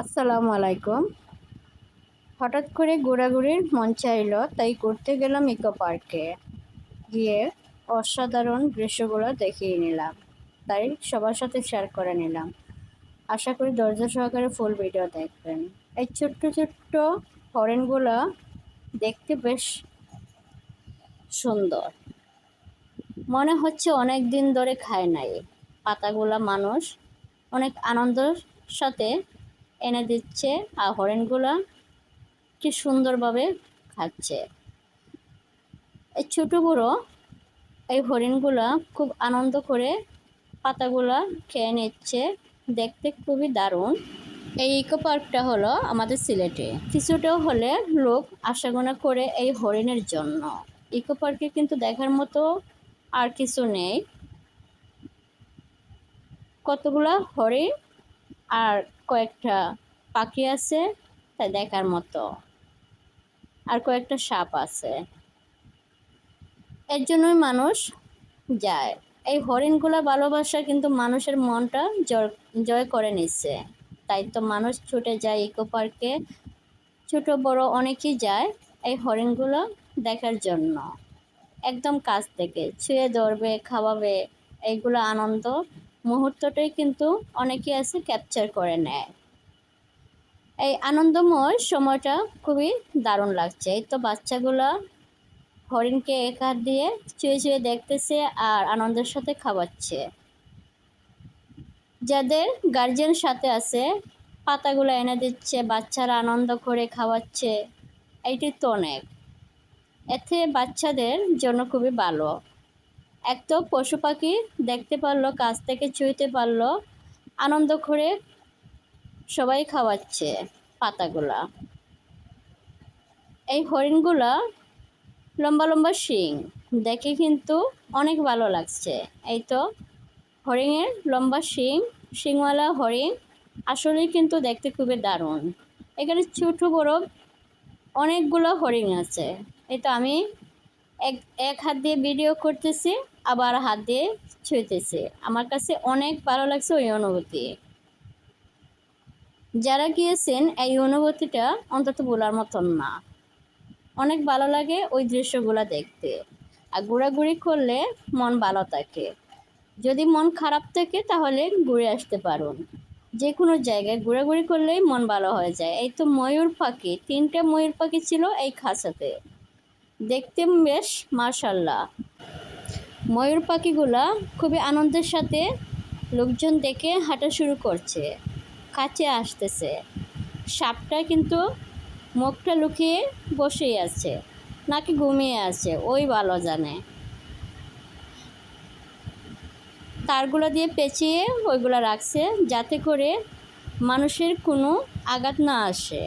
আসসালামু আলাইকুম। হঠাৎ করে ঘোরাঘুরির মন চাইলো, তাই ঘুরতে গেলাম ইকো পার্কে। গিয়ে অসাধারণ দৃশ্যগুলো দেখিয়ে নিলাম। তাই সবার সাথে শেয়ার করে নিলাম। আশা করি দরজা সহকারে ফুল ভিডিও দেখবেন। এই ছোট্ট ছোট্ট হরেনগুলো দেখতে বেশ সুন্দর। মনে হচ্ছে অনেক দিন ধরে খায় নাই। পাতাগুলা মানুষ অনেক আনন্দের সাথে এনে দিচ্ছে আর হরেনগুলা কি সুন্দরভাবে খাচ্ছে। এই ছোটো বড়ো এই হরিণগুলা খুব আনন্দ করে পাতাগুলা খেয়ে নিচ্ছে। দেখতে খুবই দারুণ। এই ইকো পার্কটা হলো আমাদের সিলেটে। কিছুটাও হলে লোক আশাগোনা করে এই হরিণের জন্য। ইকো পার্কে কিন্তু দেখার মতো আর কিছু নেই। কতগুলা হরিণ আর কয়েকটা পাখি আছে তা দেখার মতো। আর কয়েকটা সাপ আছে। এর জন্যই মানুষ যায়। এই হরিণগুলা ভালোবাসা কিন্তু মানুষের মনটা জয় করে নিচ্ছে। তাই তো মানুষ ছুটে যায় ইকো পার্কে। ছোটো, বড় অনেকেই যায় এই হরিণগুলো দেখার জন্য। একদম কাছ থেকে ছুঁয়ে ধরবে, খাওয়াবে, এইগুলো আনন্দ মুহূর্তটাই কিন্তু অনেকে আছে ক্যাপচার করে নেয়। এই আনন্দময় সময়টা খুবই দারুণ লাগছে। এই তো বাচ্চাগুলা হরিণকে এক হাত দিয়ে চুয়ে চুয়ে দেখতেছে আর আনন্দের সাথে খাওয়াচ্ছে। যাদের গার্জেন সাথে আছে, পাতাগুলো এনে দিচ্ছে, বাচ্চারা আনন্দ করে খাওয়াচ্ছে এইটি তো অনেক। এতে বাচ্চাদের জন্য খুবই ভালো। এক তো পশু পাখি দেখতে পারল, কাছ থেকে ছুঁইতে পারল, আনন্দ করে সবাই খাওয়াচ্ছে পাতাগুলা। এই হরিণগুলা লম্বা লম্বা শিং, দেখে কিন্তু অনেক ভালো লাগছে। এই তো হরিণের লম্বা শিং, শিংওয়ালা হরিণ আসলেই কিন্তু দেখতে খুবই দারুণ। এখানে ছোট বড় অনেকগুলো হরিণ আছে। এই তো আমি এক এক হাত দিয়ে ভিডিও করতেছি, আবার হাত দিয়ে ছুঁতেছি আমার কাছে অনেক ভালো লাগছে ওই অনুভূতি। যারা গিয়েছেন এই অনুভূতিটা অন্তত বলার মতন না। অনেক ভালো লাগে ওই দৃশ্যগুলো দেখতে। আর ঘোরাঘুরি করলে মন ভালো থাকে। যদি মন খারাপ থাকে তাহলে ঘুরে আসতে পারুন। যে কোনো জায়গায় ঘোরাঘুরি করলেই মন ভালো হয়ে যায়। এই তো ময়ূর পাখি, তিনটে ময়ূর পাখি ছিল এই খাঁচাতে। দেখতে বেশ মার্শাল্লাহ ময়ূর পাখিগুলা খুবই আনন্দের সাথে লোকজন দেখে হাঁটা শুরু করছে, কাছে আসতেছে। সাপটা কিন্তু মুখটা লুকিয়ে বসেই আছে, নাকি ঘুমিয়ে আছে, ওই ভালো জানে। তারগুলো দিয়ে পেঁচিয়ে ওইগুলো রাখছে, যাতে করে মানুষের কোনো আঘাত না আসে।